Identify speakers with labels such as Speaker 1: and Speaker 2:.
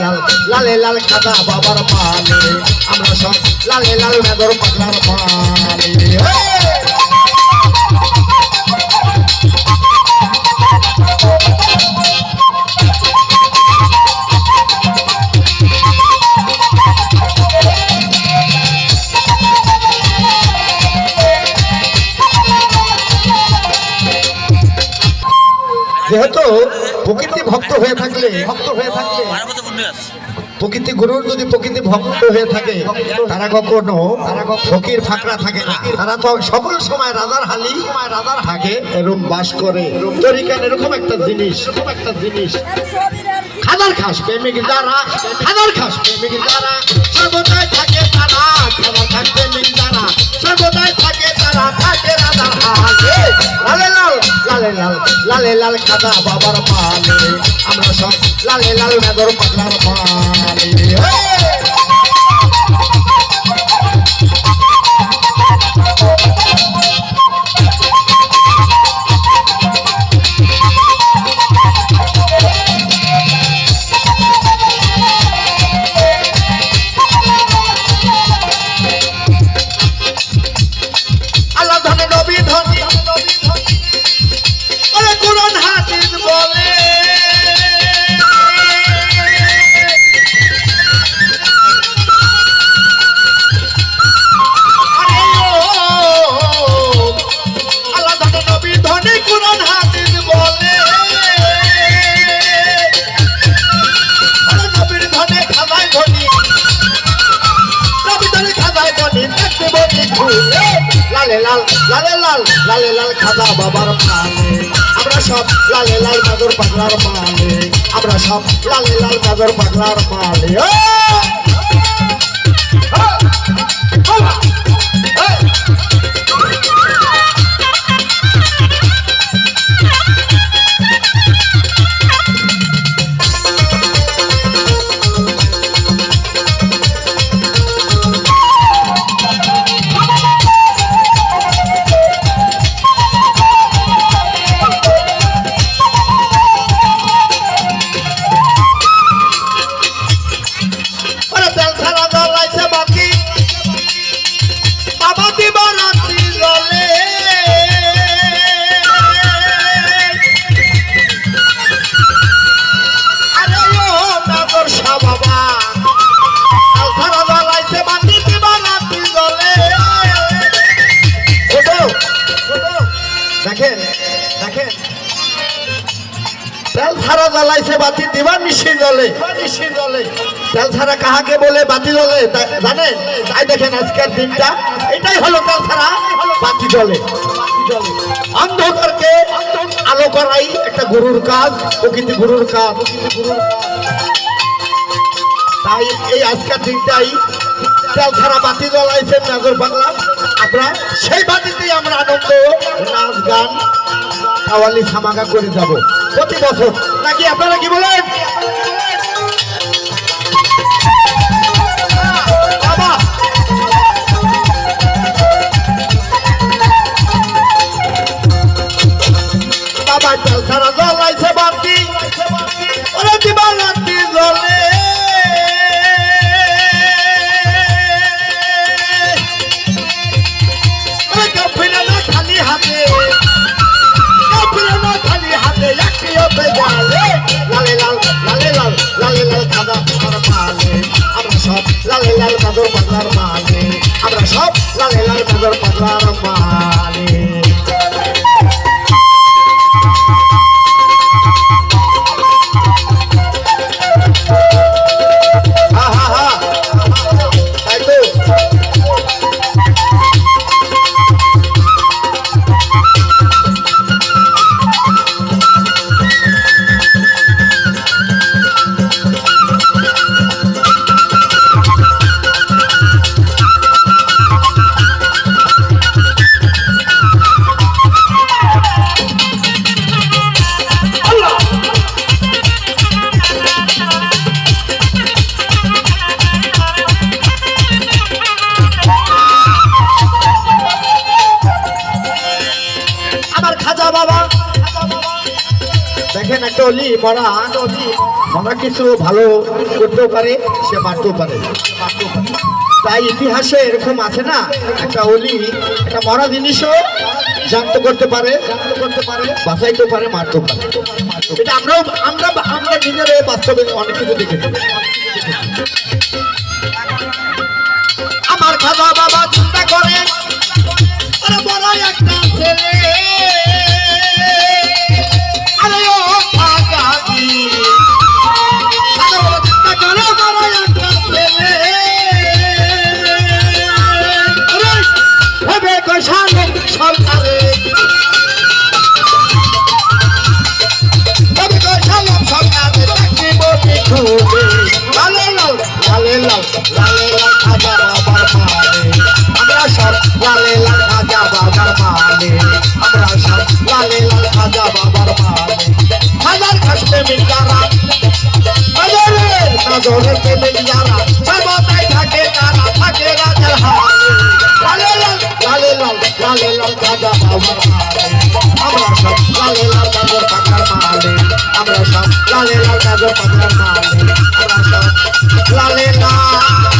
Speaker 1: লাল, লালে খাদা বাবার পালে আমরা সব লালে লাল মেদর পাগলার পালে যেহেতু প্রকৃতি ভক্ত হয়ে থাকলে, ভক্ত হয়ে থাকলে প্রকৃতি গুরুর যদি প্রকৃতি ভক্ত হয়ে থাকে, তারা কখনো ফকির ফাঁকরা থাকে না। তারা তো সকল সময় রাজার হালি সময় রাজার থাকে এরকম বাস করে। তরিকান এরকম একটা জিনিস? এরকম একটা জিনিস। খাদার খাস, প্রেমিক যারা, খাদার খাস, প্রেমিক যারা, সর্বদাই থাকে তারা খাদার খাস প্রেমিক যারা, সর্বদাই থাকে তারা, থাকে রাজার হালে লালে লাল লালে লাল কাদা বাবার পালে আমরা সব লালে লাল মেদর পাতলার পালে লালে লাল লালে লাল লালে লাল খাদা বাবার পালে আমরা সব লালে লাল মাদর পাগলার মালে আমরা সব লালে লাল মাদর পাগলার মালে ও! দেখেন। তেল ছাড়া জ্বালাইছে বাতি দিবা নিশি জলে জলে তেল ছাড়া কাহাকে বলে বাতি জ্বলে? তা- জানেন? তাই দেখেন আজকের দিনটা। এটাই হলো তেল ছাড়া বাতি জ্বলে। অন্ধকারকে আলো করাই একটা গুরুর কাজ প্রকৃতি গুরুর কাজ। প্রকৃতি গুরুর কাজ। তাই এই আজকের দিনটাই তেল ছাড়া বাতি জ্বলাইছেন নাগর বাংলা। আমরা সেই বাতিতেই আমরা আনন্দ নাচ গান কাওয়ালি সামাগা করে যাব। প্রতি বছর। নাকি আপনারা কি বলেন? কাদর পাতলার মালে আমরা সব লালে লাল কাদর পাতলার মালে দেখেন একটা অলি, মরা অলি। মরা কিছু ভালো করতেও পারে, সে মারতেও পারে। তাই ইতিহাসে এরকম আছে না, একটা অলি, একটা মরা জিনিসও জানতে করতে পারে করতে পারে বাঁচাইতেও পারে, মারতেও পারে। এটা আমরাও, আমরা আমরা নিজেরা বাস্তবে অনেক কিছু দেখেছি। আমার খাজা বাবা চিন্তা করে আমরা সব লালে লাল কাজর পাকার মালে আমরা সব লালে লাল কাজর পাকার মালে আমরা সব লালে লাল